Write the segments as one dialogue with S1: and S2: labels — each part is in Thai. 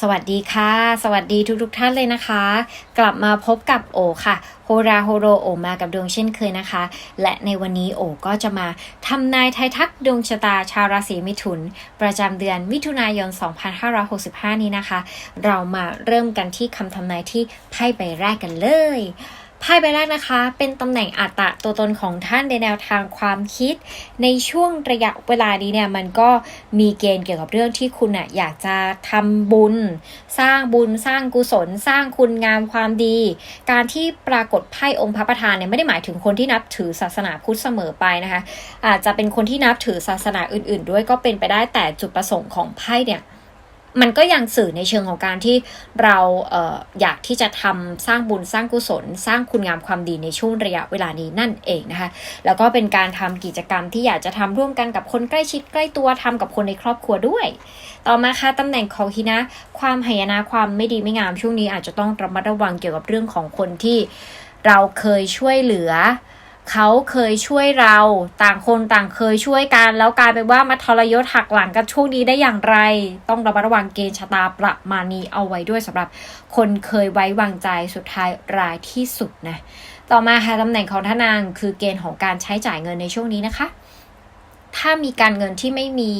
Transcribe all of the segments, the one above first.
S1: สวัสดีค่ะ สวัสดีทุกทุกๆท่านเลยนะคะ กลับมาพบกับโอค่ะ โฮราโฮโรโอมากับดวงเช่นเคยนะคะ และในวันนี้โอก็จะมาทำนายไทยทักดวงชะตาชาวราศีมิถุน ประจำเดือนมิถุนายน 2565 นี้นะคะ เรามาเริ่มกันที่คำทำนายที่ไพ่ใบแรกกันเลย ไพ่ใบแรกนะคะ เป็นตำแหน่งอัตตะตัวตนของท่านในแนวทางความคิด ในช่วงระยะเวลานี้เนี่ยมันก็มีเกณฑ์เกี่ยวกับเรื่องที่คุณอะอยากจะทำบุญ สร้างบุญสร้างกุศล สร้างคุณงามความดี การที่ปรากฏไพ่องค์พระประธานเนี่ยไม่ได้หมายถึงคนที่นับถือศาสนาพุทธเสมอไปนะคะ อาจจะเป็นคนที่นับถือศาสนาอื่น ๆ ด้วยก็เป็นไปได้แต่จุดประสงค์ของไพ่เนี่ย มันก็ยังสื่อในเชิงของการที่เราเอออยากที่จะทำสร้างบุญสร้างกุศล สร้างคุณงามความดีในช่วงระยะเวลานี้นั่นเองนะคะ แล้วก็เป็นการทำกิจกรรมที่อยากจะทำร่วมกันกับคนใกล้ชิดใกล้ตัวทำกับคนในครอบครัวด้วย ต่อมาค่ะตำแหน่งของฮินะความหายนะความไม่ดีไม่งามช่วงนี้อาจจะต้องระมัดระวังเกี่ยวกับเรื่องของคนที่เราเคยช่วยเหลือ เขาเคยช่วยเรา ต่างคนต่างเคยช่วยกัน แล้วกลายเป็นว่ามาทรยศหักหลังกันช่วงนี้ได้อย่างไร ต้องระมัดระวังเกณฑ์ชะตาประมาณนี้เอาไว้ด้วยสำหรับคนเคยไว้วางใจสุดท้ายรายที่สุดนะต่อมาค่ะตำแหน่งของท่านางคือเกณฑ์ของการใช้จ่ายเงินในช่วงนี้นะคะ ถ้ามีการเงินที่ไม่มี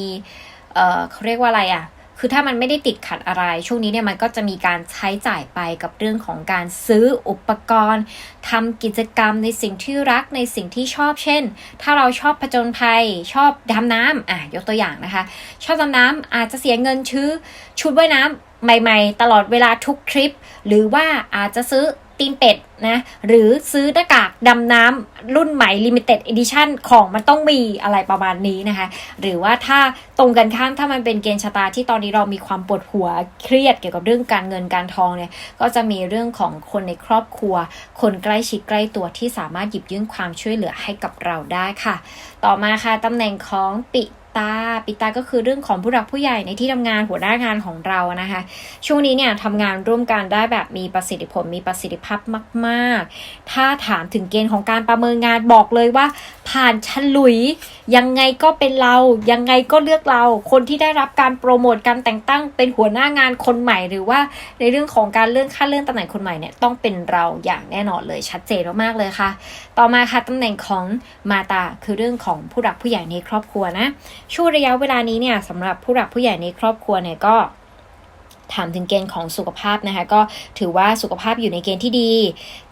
S1: เออเขาเรียกว่าอะไรอะ่ะ คือถ้ามันไม่ได้ติดขัดอะไร ช่วงนี้เนี่ยมันก็จะมีการใช้จ่ายไปกับเรื่องของการซื้ออุปกรณ์ทำกิจกรรมในสิ่งที่รักในสิ่งที่ชอบ เช่น ถ้าเราชอบผจญภัย ชอบดำน้ำอะยกตัวอย่างนะคะ ชอบดำน้ำอาจจะเสียเงินชื้อชุดว่ายน้ำใหม่ ๆ ตลอดเวลาทุกทริป หรือว่าอาจจะซื้อตีนเป็ด นะหรือซื้อหน้ากากดำน้ำรุ่นใหม่ Limited Edition ของมันต้องมีอะไรประมาณนี้นะคะ หรือว่าถ้าตรงกันข้ามถ้ามันเป็นเกณฑ์ชะตาที่ตอนนี้เรามีความปวดหัวเครียดเกี่ยวกับเรื่องการเงินการทองเนี่ยก็จะมีเรื่องของคนในครอบครัว คนใกล้ชิดใกล้ตัวที่สามารถหยิบยื่นความช่วยเหลือให้กับเราได้ค่ะ ต่อมาค่ะตำแหน่งของปิ ตา ปิตาก็คือเรื่องของผู้หลักผู้ใหญ่ในที่ทำงานหัวหน้างานของเรานะคะ ช่วงนี้เนี่ยทำงานร่วมกันได้แบบมีประสิทธิผลมีประสิทธิภาพมาก ๆ ถ้าถามถึงเกณฑ์ของการประเมินงานบอกเลยว่า ผ่านฉลุย ยังไงก็เป็นเรา ยังไงก็เลือกเรา คนที่ได้รับการโปรโมทการแต่งตั้งเป็นหัวหน้างานคนใหม่ หรือว่าในเรื่องของการเลื่อนขั้นเลื่อนตำแหน่งคนใหม่เนี่ยต้องเป็นเราอย่างแน่นอนเลยชัดเจนมากๆเลยค่ะ ต่อมาค่ะตำแหน่งของมาตาคือเรื่องของผู้หลักผู้ใหญ่ในครอบครัวนะช่วงระยะเวลานี้เนี่ยสำหรับผู้หลักผู้ใหญ่ในครอบครัวเนี่ยก็ ถามถึงเกณฑ์ของสุขภาพนะคะ ก็ถือว่าสุขภาพอยู่ในเกณฑ์ที่ดี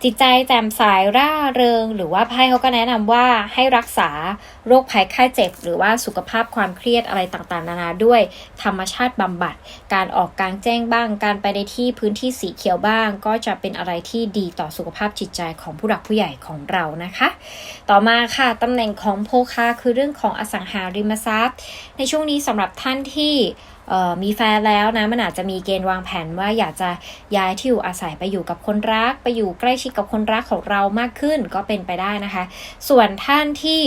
S1: จิตใจแจ่มใสร่าเริง หรือว่าไพ่เขาก็แนะนำว่าให้รักษาโรคภัยไข้เจ็บ หรือว่าสุขภาพความเครียดอะไรต่างๆ นานาด้วยธรรมชาติบำบัด การออกกลางแจ้งบ้าง การไปในที่พื้นที่สีเขียวบ้าง ก็จะเป็นอะไรที่ดีต่อสุขภาพจิตใจของผู้หลักผู้ใหญ่ของเรานะคะ ต่อมาค่ะตำแหน่งของโภคาคือเรื่องของอสังหาริมทรัพย์ ในช่วงนี้สำหรับท่านที่ มีแฟนแล้วนะมันอาจจะมีเกณฑ์วางแผนว่าอยากจะย้ายที่อยู่อาศัยไปอยู่กับคนรัก ไปอยู่ใกล้ชิดกับคนรักของเรามากขึ้นก็เป็นไปได้นะคะ ส่วนท่านที่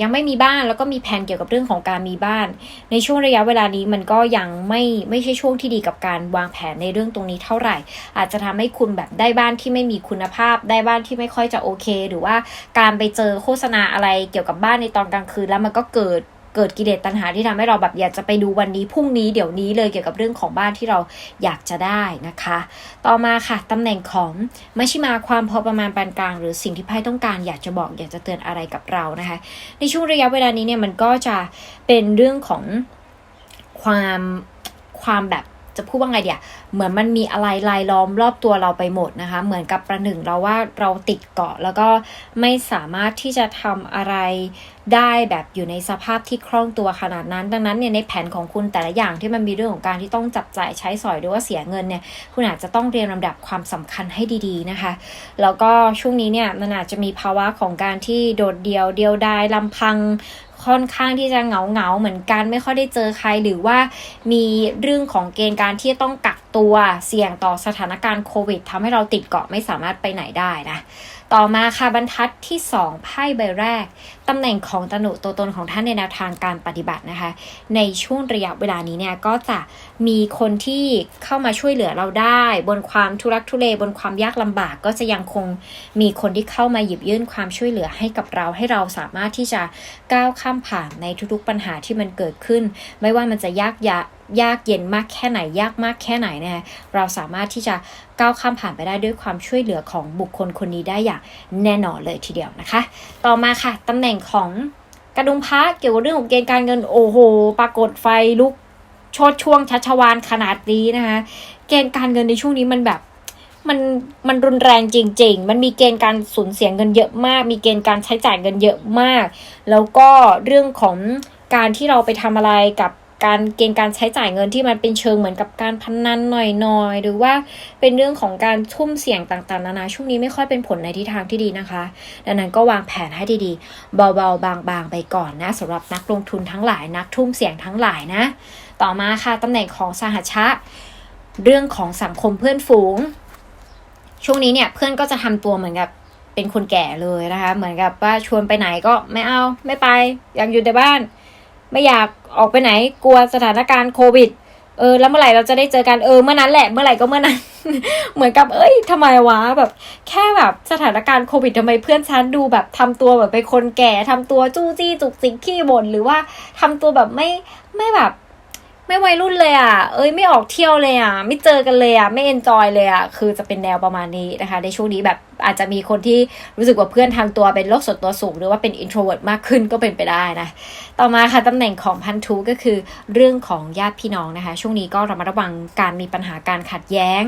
S1: ยังไม่มีบ้านแล้วก็มีแผนเกี่ยวกับเรื่องของการมีบ้าน ในช่วงระยะเวลานี้มันก็ยังไม่ไม่ใช่ช่วงที่ดีกับการวางแผนในเรื่องตรงนี้เท่าไหร่ อาจจะทำให้คุณแบบได้บ้านที่ไม่มีคุณภาพ ได้บ้านที่ไม่ค่อยจะโอเค หรือว่าการไปเจอโฆษณาอะไรเกี่ยวกับบ้านในตอนกลางคืนแล้วมันก็เกิด เกิดกิเลสตัณหาที่ทำให้เราแบบอยากจะไปดูวันนี้พรุ่งนี้เดี๋ยวนี้เลยเกี่ยวกับเรื่องของบ้านที่เราอยากจะได้นะคะ ต่อมาค่ะตำแหน่งของมัชชิมาความพอประมาณปานกลาง หรือสิ่งที่ไพ่ต้องการอยากจะบอกอยากจะเตือนอะไรกับเรานะคะ ในช่วงระยะเวลานี้เนี่ยมันก็จะเป็นเรื่องของความความแบบ จะพูดว่าไงเดียเหมือนมันมีอะไรลายล้อมรอบตัวเราไปหมดนะคะ เหมือนกับประหนึ่งเราว่าเราติดเกาะ แล้วก็ไม่สามารถที่จะทำอะไรได้แบบอยู่ในสภาพที่คล่องตัวขนาดนั้น ดังนั้นเนี่ยในแผนของคุณแต่ละอย่างที่มันมีเรื่องของการที่ต้องจับจ่ายใช้สอยหรือว่าเสียเงินเนี่ย คุณอาจจะต้องเรียนลำดับความสำคัญให้ดีๆนะคะ แล้วก็ช่วงนี้เนี่ยมันอาจจะมีภาวะของการที่โดดเดี่ยวเดียวดายลำพัง ค่อนข้างที่จะเหงาเหงาเหมือนกันไม่ค่อยได้เจอใครหรือว่ามีเรื่องของเกณฑ์การที่จะต้องกัก ตัวเสี่ยงต่อสถานการณ์โควิดทำให้เราติดเกาะไม่สามารถไปไหนได้นะ ต่อมาค่ะบรรทัดที่ 2 ไพ่ใบแรกตำแหน่งของตนุตัวตนของท่านในแนวทางการปฏิบัตินะคะ ในช่วงระยะเวลานี้เนี่ยก็จะมีคนที่เข้ามาช่วยเหลือเราได้ บนความทุรักทุเลบนความยากลำบากก็จะยังคงมีคนที่เข้ามาหยิบยื่นความช่วยเหลือให้กับเรา ให้เราสามารถที่จะก้าวข้ามผ่านในทุกๆปัญหาที่มันเกิดขึ้น ไม่ว่ามันจะยากยะ ยากเย็นมากแค่ไหนยากมากแค่ไหนนะคะเราสามารถที่จะก้าวข้ามผ่านไปได้ด้วยความช่วยเหลือของบุคคลคนนี้ได้อย่างแน่นอนเลยทีเดียวนะคะ ต่อมาค่ะตำแหน่งของกระดุมพระเกี่ยวกับเรื่องของเกณฑ์การเงินโอ้โห ปรากฏไฟลุกโชดช่วงชัชวานขนาดนี้นะคะเกณฑ์การเงินในช่วงนี้มันแบบมันมันรุนแรงจริง ๆ มันมีเกณฑ์การสูญเสียเงินเยอะมาก มีเกณฑ์การใช้จ่ายเงินเยอะมาก แล้วก็เรื่องของการที่เราไปทำอะไรกับ การเกณฑ์การใช้จ่ายเงินที่มันเป็นเชิงเหมือนกับการพนันหน่อยๆ หรือว่าเป็นเรื่องของการทุ่มเสี่ยงต่างๆ นานาช่วงนี้ไม่ค่อยเป็นผลในทิศทางที่ดีนะคะ ดังนั้นก็วางแผนให้ดีๆ เบาๆ บางๆ ไปก่อนนะสำหรับนักลงทุนทั้งหลายนักทุ่มเสี่ยงทั้งหลายนะ ต่อมาค่ะตำแหน่งของสหชะ เรื่องของสังคมเพื่อนฝูง ช่วงนี้เนี่ยเพื่อนก็จะทำตัวเหมือนกับเป็นคนแก่เลยนะคะ เหมือนกับว่าชวนไปไหนก็ไม่เอาไม่ไปอยากอยู่แต่บ้าน ไม่อยากออกไปไหนกลัวสถานการณ์โควิด เออ แล้วเมื่อไหร่เราจะได้เจอกันเออเมื่อนั้นแหละเมื่อไหร่ก็เมื่อนั้น เหมือนกับเอ้ยทำไมวะแบบ แค่แบบสถานการณ์โควิดทำไมเพื่อนฉันดูแบบทำตัวแบบเป็นคนแก่ทำตัวจู้จี้จุกจิกขี้บ่นหรือว่าทำตัวแบบไม่ไม่แบบ ไม่วัยรุ่นเลยอะ เอ้ยไม่ออกเที่ยวเลยอะ ไม่เจอกันเลยอะ ไม่เอนจอยเลยอะ คือจะเป็นแนวประมาณนี้นะคะ ในช่วงนี้แบบอาจจะมีคนที่รู้สึกว่าเพื่อนทางตัวเป็นโรคส่วนตัวสูง หรือว่าเป็น introvert มากขึ้นก็เป็นไปได้นะ ต่อมาค่ะตำแหน่งของพันธุก็คือเรื่องของญาติพี่น้องนะคะ ช่วงนี้ก็ระมัดระวังการมีปัญหาการขัดแย้ง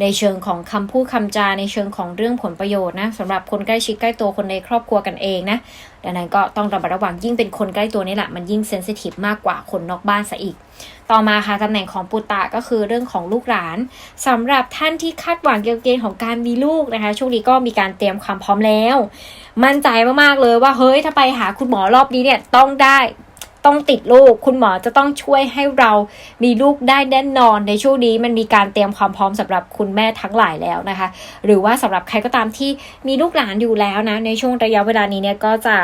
S1: ในเชิงของคำพูดคำจาในเชิงของเรื่องผลประโยชน์นะสำหรับคนใกล้ชิดใกล้ตัวคนในครอบครัวกันเองนะดังนั้นก็ต้องระมัดระวังยิ่งเป็นคนใกล้ตัวนี่แหละมันยิ่งเซนซิทีฟมากกว่าคนนอกบ้านซะอีก ต่อมาค่ะตำแหน่งของปุตตะก็คือเรื่องของลูกหลานสำหรับท่านที่คาดหวังเกี่ยวกับเกณฑ์ของการมีลูกนะคะ ช่วงนี้ก็มีการเตรียมความพร้อมแล้ว มั่นใจมากๆเลยว่าเฮ้ยถ้าไปหาคุณหมอรอบนี้เนี่ยต้องได้ ต้องติดลูก คุณหมอจะต้องช่วยให้เรามีลูกได้แน่นอนในช่วงนี้มันมีการเตรียมความพร้อมสำหรับคุณแม่ทั้งหลายแล้วนะคะ หรือว่าสำหรับใครก็ตามที่มีลูกหลานอยู่แล้วนะ ในช่วงระยะเวลานี้เนี่ยก็จะ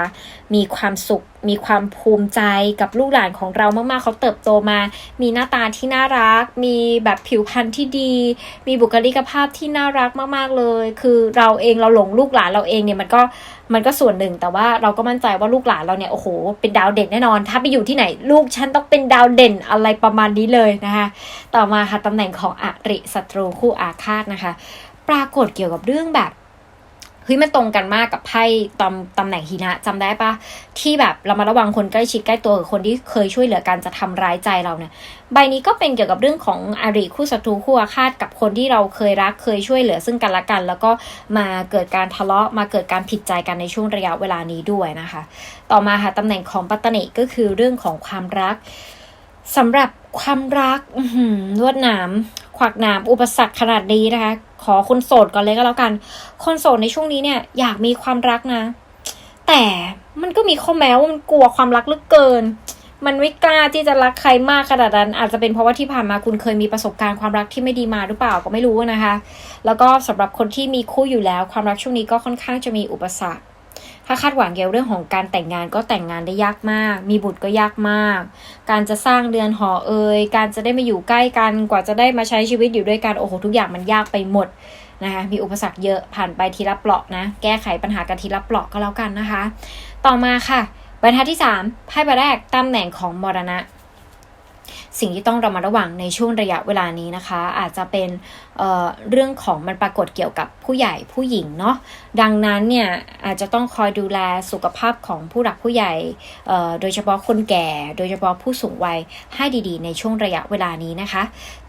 S1: มีความสุขมีความภูมิใจกับลูกหลานของเรามากๆ เขาเติบโตมา มีหน้าตาที่น่ารัก มีแบบผิวพรรณที่ดี มีบุคลิกภาพที่น่ารักมากๆเลย คือเราเองเราหลงลูกหลานเราเองเนี่ยมันก็มันก็ส่วนหนึ่ง แต่ว่าเราก็มั่นใจว่าลูกหลานเราเนี่ยโอ้โหเป็นดาวเด่นแน่นอน ถ้าไปอยู่ที่ไหนลูกฉันต้องเป็นดาวเด่นอะไรประมาณนี้เลยนะคะ ต่อมาค่ะตำแหน่งของอริศัตรูคู่อาฆาตนะคะ ปรากฏเกี่ยวกับเรื่องแบบ เฮ้ยมันตรงกันมากกับไพ่ตำตำแหน่งหินะจำได้ปะที่แบบเรามาระวังคนใกล้ชิดใกล้ตัวกับคนที่เคยช่วยเหลือกันจะทำร้ายใจเราเนี่ยใบนี้ก็เป็นเกี่ยวกับเรื่องของอริคู่ศัตรูคู่อาฆาตกับคนที่เราเคยรักเคยช่วยเหลือซึ่งกันและกัน แล้วก็มาเกิดการทะเลาะมาเกิดการผิดใจกันในช่วงระยะเวลานี้ด้วยนะคะ ต่อมาค่ะตำแหน่งของปัตตนิก็คือเรื่องของความรักสำหรับความรักลวดหนาม ขวักหนามอุปสรรคขนาดนี้นะคะ ขอคนโสดก่อนเลยก็แล้วกัน คนโสดในช่วงนี้เนี่ยอยากมีความรักนะ แต่มันก็มีข้อแม้ว่ามันกลัวความรักลือเกิน มันไม่กล้าที่จะรักใครมากขนาดนั้น อาจจะเป็นเพราะว่าที่ผ่านมาคุณเคยมีประสบการณ์ความรักที่ไม่ดีมาหรือเปล่าก็ไม่รู้นะคะ แล้วก็สำหรับคนที่มีคู่อยู่แล้ว ความรักช่วงนี้ก็ค่อนข้างจะมีอุปสรรค ถ้าคาดหวังเกี่ยวเรื่องของการแต่งงานก็แต่งงานได้ยากมาก มีบุตรก็ยากมาก การจะสร้างเรือนหอเอ่ยการจะได้มาอยู่ใกล้กันกว่าจะได้มาใช้ชีวิตอยู่ด้วยกันโอ้โหทุกอย่างมันยากไปหมดนะคะมีอุปสรรคเยอะผ่านไปทีละเปราะนะ แก้ไขปัญหากันทีละเปราะก็แล้วกันนะคะ ต่อมาค่ะบรรทัดที่3ไพ่ใบแรกตำแหน่งของมรณะ สิ่งที่ต้องระมัดระวังในช่วงระยะเวลานี้นะคะ อาจจะเป็นเเรื่องของมันปรากฏเกี่ยวกับผู้ใหญ่ผู้หญิงเนาะดังนั้นเนี่ยอาจจะต้องคอยดูแลสุขภาพของผู้หลักผู้ใหญ่โดยเฉพาะคนแก่ โดยเฉพาะผู้สูงวัยให้ดีๆ ในช่วงระยะเวลานี้นะคะ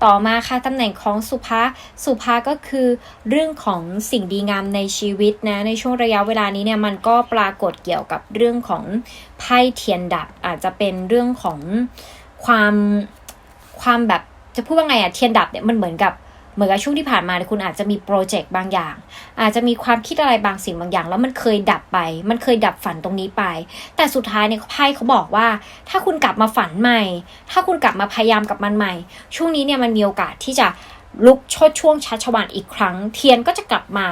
S1: ต่อมาค่ะตำแหน่งของสุภาสุภาก็คือเรื่องของสิ่งดีงามในชีวิตนะในช่วงระยะเวลานี้เนี่ยมันก็ปรากฏเกี่ยวกับเรื่องของไพ่เทียนดับอาจจะเป็นเรื่องของ ความความแบบจะพูดว่าไงอะเทียนดับเนี่ยมันเหมือนกับเหมือนกับช่วงที่ผ่านมาเนี่ยคุณอาจจะมีโปรเจกต์บางอย่าง อาจจะมีความคิดอะไรบางสิ่งบางอย่าง แล้วมันเคยดับไป มันเคยดับฝันตรงนี้ไป แต่สุดท้ายเนี่ยไพ่เขาบอกว่า ถ้าคุณกลับมาฝันใหม่ ถ้าคุณกลับมาพยายามกับมันใหม่ ช่วงนี้เนี่ยมันมีโอกาสที่จะลุกชดช่วงชัชวานอีกครั้ง เทียนก็จะกลับมา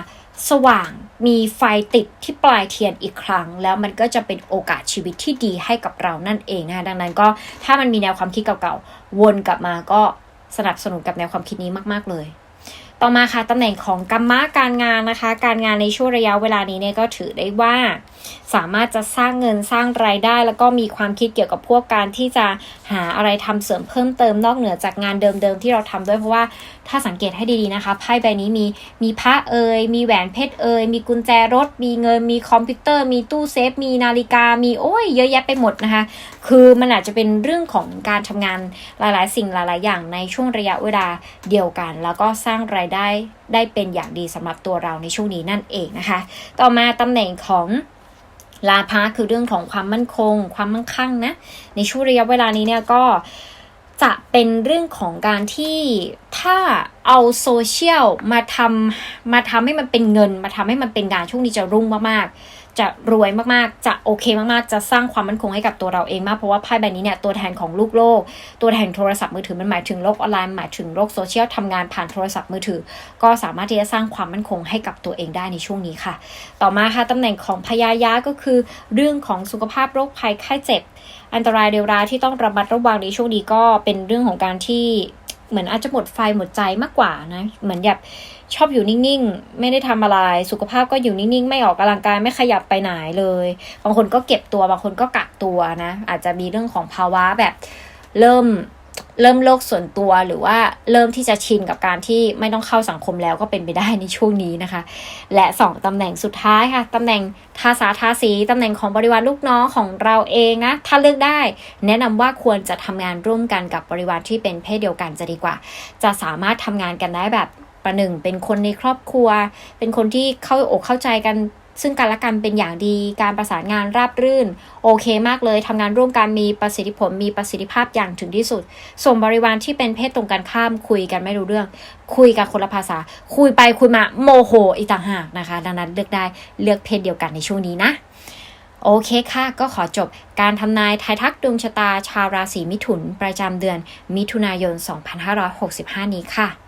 S1: สว่างมีไฟติดที่ปลายเทียนอีกครั้ง แล้วมันก็จะเป็นโอกาสชีวิตที่ดีให้กับเรานั่นเองนะคะดังนั้นก็ถ้ามันมีแนวความคิดเก่าๆวนกลับมาก็สนับสนุนกับแนวความคิดนี้มาก ๆเลย ต่อมาค่ะตำแหน่งของกรรมะการงานนะคะ การงานในช่วงระยะเวลานี้เนี่ยก็ถือได้ว่า สามารถจะสร้างเงินสร้างรายได้ แล้วก็มีความคิดเกี่ยวกับพวกการที่จะหาอะไรทำเสริมเพิ่มเติมนอกเหนือจากงานเดิมๆที่เราทำด้วยเพราะว่าถ้าสังเกตให้ดีๆนะคะไพ่ใบนี้มีมีพระเอ่ยมีแหวนเพชรเอ่ยมีกุญแจรถ มีเงิน มีคอมพิวเตอร์ มีตู้เซฟ มีนาฬิกา มีโอ้ยเยอะแยะไปหมดนะคะ คือมันอาจจะเป็นเรื่องของการทำงานหลายๆ สิ่งหลาย ๆ อย่างในช่วงระยะเวลาเดียวกัน แล้วก็สร้างรายได้ได้เป็นอย่างดีสำหรับตัวเราในช่วงนี้นั่นเองนะคะ ต่อมาตำแหน่งของลาภะคือเรื่องของความมั่นคง ความมั่งคั่งนะ ในช่วงระยะเวลานี้เนี่ยก็จะเป็นเรื่องของการที่ถ้าเอาโซเชียลมาทำมาทำให้มันเป็นเงิน มาทำให้มันเป็นงานช่วงนี้จะรุ่งมากๆ จะรวยมากๆ จะโอเคมากๆ จะสร้างความมั่นคงให้กับตัวเราเองมาก เพราะว่าไพ่ใบนี้เนี่ยตัวแทนของลูกโลก ตัวแทนโทรศัพท์มือถือมันหมายถึงโลกออนไลน์หมายถึงโลกโซเชียลทำงานผ่านโทรศัพท์มือถือ ก็สามารถที่จะสร้างความมั่นคงให้กับตัวเองได้ในช่วงนี้ค่ะ ต่อมาค่ะตำแหน่งของพยายะก็คือ เรื่องของสุขภาพโรคภัยไข้เจ็บ อันตรายเดวร้ายที่ต้องระมัดระวังในช่วงนี้ก็เป็นเรื่องของการที่ เหมือนอาจจะหมดไฟหมดใจมากกว่านะ เหมือนแบบชอบอยู่นิ่งๆ ไม่ได้ทำอะไร สุขภาพก็อยู่นิ่งๆ ไม่ออกกำลังกายไม่ขยับไปไหนเลย บางคนก็เก็บตัวบางคนก็กักตัวนะ อาจจะมีเรื่องของภาวะแบบเริ่ม เริ่มโลกส่วนตัวหรือว่าเริ่มที่จะชินกับการที่ไม่ต้องเข้าสังคมแล้วก็เป็นไปได้ในช่วงนี้นะคะ และ 2ตำแหน่งสุดท้ายค่ะตำแหน่งทาสาทาสีตำแหน่งของบริวารลูกน้องของเราเองนะถ้าเลือกได้ แนะนำว่าควรจะทำงานร่วมกันกับบริวารที่เป็นเพศเดียวกันจะดีกว่า จะสามารถทำงานกันได้แบบประหนึ่งเป็นคนในครอบครัว เป็นคนที่เข้าอกเข้าใจกัน ซึ่งกันและกันเป็นอย่างดี การประสานงานราบรื่น โอเคมากเลยทำงานร่วมกันมีประสิทธิผลมีประสิทธิภาพอย่างถึงที่สุด ส่วนบริวารที่เป็นเพศตรงกันข้ามคุยกันไม่รู้เรื่อง คุยกันคนละภาษา คุยไปคุยมาโมโหอีกต่างหากนะคะ ดังนั้นเลือกได้เลือกเพศเดียวกันในช่วงนี้นะโอเคค่ะ ก็ขอจบการทำนายทายทักดวงชะตาชาวราศีมิถุน ประจำเดือนมิถุนายน 2565 นี้ค่ะ